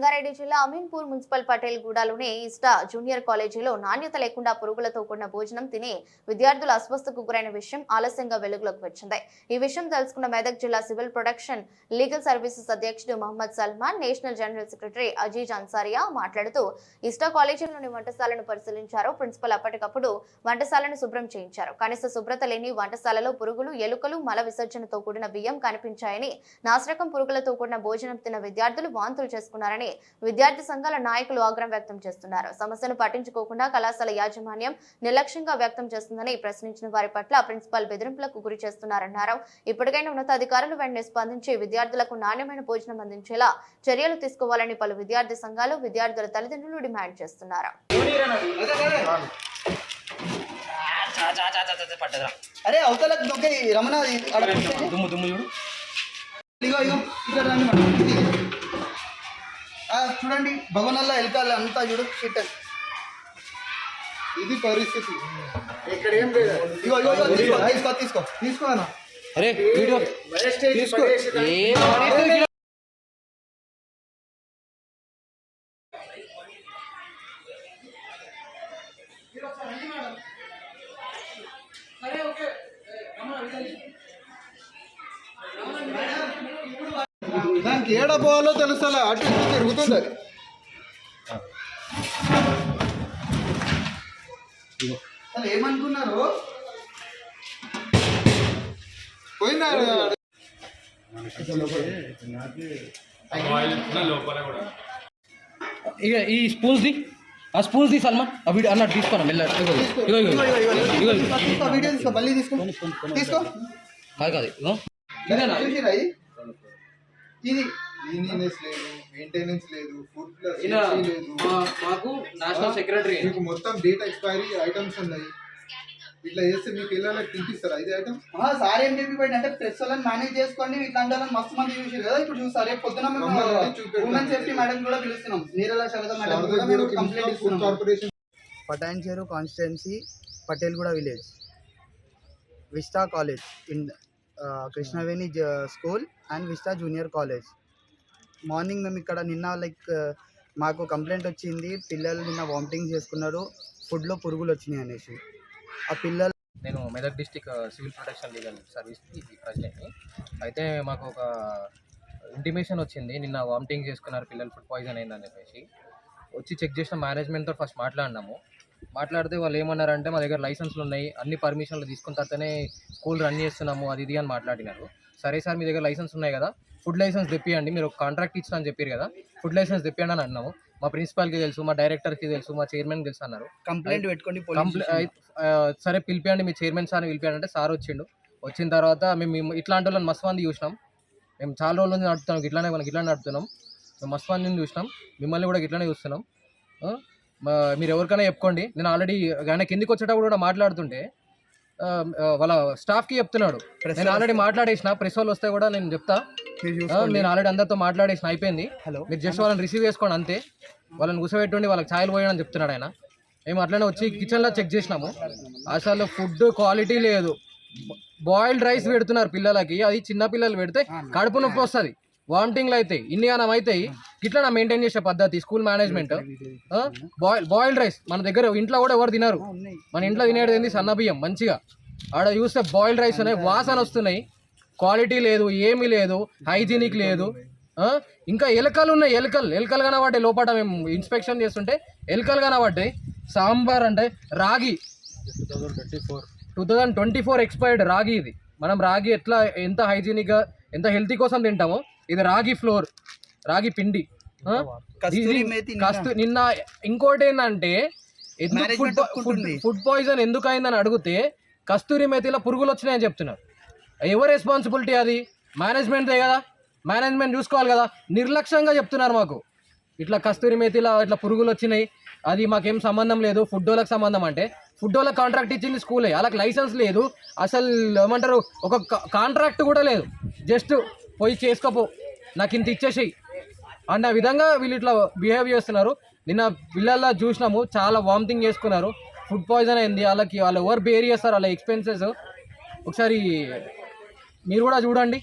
సంగారెడ్డి జిల్లా అమీన్పూర్ మున్సిపల్ పటేల్ గూడలోని ఇస్టా జూనియర్ కాలేజీలో నాణ్యత లేకుండా పురుగులతో కూడిన భోజనం తిని విద్యార్థులు అస్వస్థకు గురైన విషయం ఆలస్యంగా వెలుగులోకి వచ్చింది. ఈ విషయం తెలుసుకున్న మెదక్ జిల్లా సివిల్ ప్రొటెక్షన్ లీగల్ సర్వీసెస్ అధ్యక్షుడు Mohammed Salman national general secretary Aziz Ansaria మాట్లాడుతూ ఇస్టా కాలేజీలోని వంటశాలను పరిశీలించారు. ప్రిన్సిపల్ అప్పటికప్పుడు వంటశాలను శుభ్రం చేయించారు. కనీస శుభ్రత లేని వంటశాలలో పురుగులు ఎలుకలు మల విసర్జనతో కూడిన బియ్యం కనిపించాయని నాసిరకం పురుగులతో కూడిన భోజనం తిన్న విద్యార్థులు వాంతులు చేసుకున్నారని విద్యార్థి సంఘాల నాయకులు ఆగ్రహం వ్యక్తం చేస్తున్నారు. సమస్యను పట్టించుకోకుండా కళాశాల యాజమాన్యం నిర్లక్ష్యంగా వ్యక్తం చేస్తుందని ప్రశ్నించిన వారి పట్ల ప్రిన్సిపాల్ బెదిరింపులకు గురి చేస్తున్నారన్నారు. ఇప్పటికైనా ఉన్నతాధికారులు వెంటనే స్పందించి విద్యార్థులకు నాణ్యమైన భోజనం అందించేలా చర్యలు తీసుకోవాలని పలు విద్యార్థి సంఘాలు విద్యార్థుల తల్లిదండ్రులు డిమాండ్ చేస్తున్నారు. అరే అవతలకు దొక్కే రమణ. దుమ్ము దుమ్ము చూడు. ఇగో ఇగో ఇక్కడ రండి చూడండి భవనాల్లో ఎలకాలి అంతా చూడు షిట్ ఇది పరిస్థితి. ఇక్కడ ఏం లేదు. ఇగో ఇగో ఇగో తీసుకో తీసుకో తీసుకో తీసుకో అన్న. అరే వీడియో తీసుకో. ఏం వాడేది? ఏడ పోవాలో తెలుసా అటు ఇటు తిరుగుతుంది అది అసలు ఏమనుకున్నారు పోయినా ఇక ఈ స్పూన్స్ ది ఆ స్పూన్స్ ది సల్మాన్ ఆ వీడియో అన్నట్టు తీసుకోనా మెల్ల ఇగో ఇగో ఇగో ఇగో తీసుకో, తీసుకో వీడియో తీసుకో మళ్ళీ తీసుకో తీసుకో కాదు కాదు ఇగో ఇది క్లీనినెస్ లేదు మెయింటెనెన్స్ లేదు ఫుడ్ లేదు. మాకు నేషనల్ సెక్రటరీ మీకు మొత్తం డేట్ ఎక్స్పైరీ ఐటమ్స్ ఉన్నాయి. ఇట్లా చేస్తే మీకు ఎలా తినిపిస్తారా ఇది ఐటమ్ సార్ ఏం చెప్పిపోయింది అంటే ప్రెస్ వాళ్ళని మేనేజ్ చేసుకోండి ఇట్లాంటి వాళ్ళని మస్తు మంది చూసారు కదా ఇప్పుడు చూసారు రేపు పొద్దున. ఉమెన్ సేఫ్టీ మేడం కూడా పిలుస్తున్నాం. నీరల శారద మేడం కూడా కూడా కంప్లైంట్ ఇస్తున్నాం. Corporation Patancheru constituency Patelguda village Vista college in Krishnaveni school and Vista junior college. Morning మేము ఇక్కడ నిన్న లైక్ మాకు కంప్లైంట్ వచ్చింది. పిల్లలు నిన్న వామిటింగ్ చేసుకున్నారు. ఫుడ్లో పురుగులు వచ్చినాయి అనేసి. ఆ పిల్లలు నేను Medak district civil protection legal సర్వీస్కి ప్రెసిడెంట్ని అయితే మాకు ఒక ఇంటిమేషన్ వచ్చింది. నిన్న వామిటింగ్ చేసుకున్నారు. పిల్లలు ఫుడ్ పాయిజన్ అయిందని చెప్పేసి. వచ్చి చెక్ చేసిన మేనేజ్మెంట్తో ఫస్ట్ మాట్లాడినాము. మాట్లాడితే వాళ్ళు ఏమన్నారంటే మా దగ్గర లైసెన్స్లు ఉన్నాయి అన్ని పర్మిషన్లు తీసుకున్న తర్వాతనే స్కూల్ రన్ చేస్తున్నాము అది ఇది అని మాట్లాడినారు. సరే సార్ మీ దగ్గర లైసెన్స్ ఉన్నాయి కదా ఫుడ్ లైసెన్స్ తెప్పియండి మీరు ఒక కాంట్రాక్ట్ ఇచ్చిన అని చెప్పారు కదా ఫుడ్ లైసెన్స్ తెప్పియండి అని అన్నాము. మా ప్రిన్సిపాల్కి తెలుసు మా డైరెక్టర్కి తెలుసు మా చైర్మన్కి తెలుసు అన్నారు. కంప్లైంట్ పెట్టుకోండి సరే పిలిపియండి మీ చైర్మన్ సార్ని పిలిపియండి అంటే సార్ వచ్చిండు. వచ్చిన తర్వాత మేము మేము ఇట్లాంటి వాళ్ళని మస్తు మంది చూసినాం. మేము చాలా రోజుల నుంచి నడుపుతున్నాం ఇట్లానే మనకి ఇట్లానే నడుపుతున్నాం. మేము మస్తు మందిని చూసినాం మిమ్మల్ని కూడా ఇట్లానే చూస్తున్నాం. మీరు ఎవరికైనా చెప్పుకోండి. నేను ఆల్రెడీ ఆయన కిందికి వచ్చేటప్పుడు కూడా మాట్లాడుతుంటే వాళ్ళ స్టాఫ్కి చెప్తున్నాడు. నేను ఆల్రెడీ మాట్లాడేసిన ప్రెస్ వాళ్ళు వస్తే కూడా నేను చెప్తా. నేను ఆల్రెడీ అందరితో మాట్లాడేసిన అయిపోయింది. హలో. మీరు జస్ట్ వాళ్ళని రిసీవ్ చేసుకోండి అంతే. వాళ్ళని కూర్చోబెట్టుండి వాళ్ళకి ఛాయలు పోయని చెప్తున్నాడు ఆయన. మేము అట్లనే వచ్చి కిచెన్లో చెక్ చేసినాము. అసలు ఫుడ్ క్వాలిటీ లేదు. బాయిల్డ్ రైస్ పెడుతున్నారు పిల్లలకి అది చిన్న పిల్లలు పెడితే కడుపు నొప్పి వస్తుంది. వామిటింగ్లు అవుతాయి ఇన్ని గానం అవుతాయి ఇట్లా నా మెయింటైన్ చేసే పద్ధతి school management. Boil boiled rice మన దగ్గర ఇంట్లో కూడా ఎవరు తినరు. మన ఇంట్లో తినేది ఏంది? సన్న బియ్యం మంచిగా. ఆడ చూస్తే బాయిల్డ్ రైస్ ఉన్నాయి వాసన వస్తున్నాయి. క్వాలిటీ లేదు ఏమీ లేదు హైజీనిక్ లేదు? ఇంకా ఎలకలు ఉన్నాయి ఎలకలు. ఎలకలు కనబడ్డాయి లోపల మేము ఇన్స్పెక్షన్ చేస్తుంటే ఎలకలు కనబడ్డాయి. సాంబార్ అంటే ragi. Two thousand twenty four expired ragi ఇది. మనం రాగి ఎట్లా ఎంత హైజీనిక్గా ఎంత హెల్తీ కోసం తింటామో ఇది రాగి ఫ్లోర్ రాగి పిండి. కస్తూ నిన్న ఇంకోటి ఏంటంటే ఫుడ్ పాయిజన్ ఎందుకు అయిందని అడిగితే కస్తూరి మేతిలో పురుగులు వచ్చినాయని చెప్తున్నారు. ఎవరు రెస్పాన్సిబిలిటీ అది? మేనేజ్మెంట్దే కదా. మేనేజ్మెంట్ చూసుకోవాలి కదా. నిర్లక్ష్యంగా చెప్తున్నారు మాకు. ఇట్లా కస్తూరి మేతిలో ఇట్లా పురుగులు వచ్చినాయి అది మాకేం సంబంధం లేదు. ఫుడ్ వాళ్ళకి సంబంధం అంటే ఫుడ్ వాళ్ళకి కాంట్రాక్ట్ ఇచ్చింది స్కూలే వాళ్ళకి లైసెన్స్ లేదు. అసలు ఏమంటారు? ఒక కాంట్రాక్ట్ కూడా లేదు. జస్ట్ పోయి చేసుకోపో. నాకు ఇంత ఇచ్చేసేయి. ఆ విధంగా వీళ్ళు ఇట్లా బిహేవ్ చేస్తున్నారు. నిన్న పిల్లల్లో చూసినాము చాలా వామిటింగ్ చేసుకున్నారు. ఫుడ్ పాయిజన్ అయింది వాళ్ళకి వాళ్ళు ఎవరు బేర్ చేస్తారు వాళ్ళ ఎక్స్పెన్సెస్ ఒకసారి మీరు కూడా చూడండి.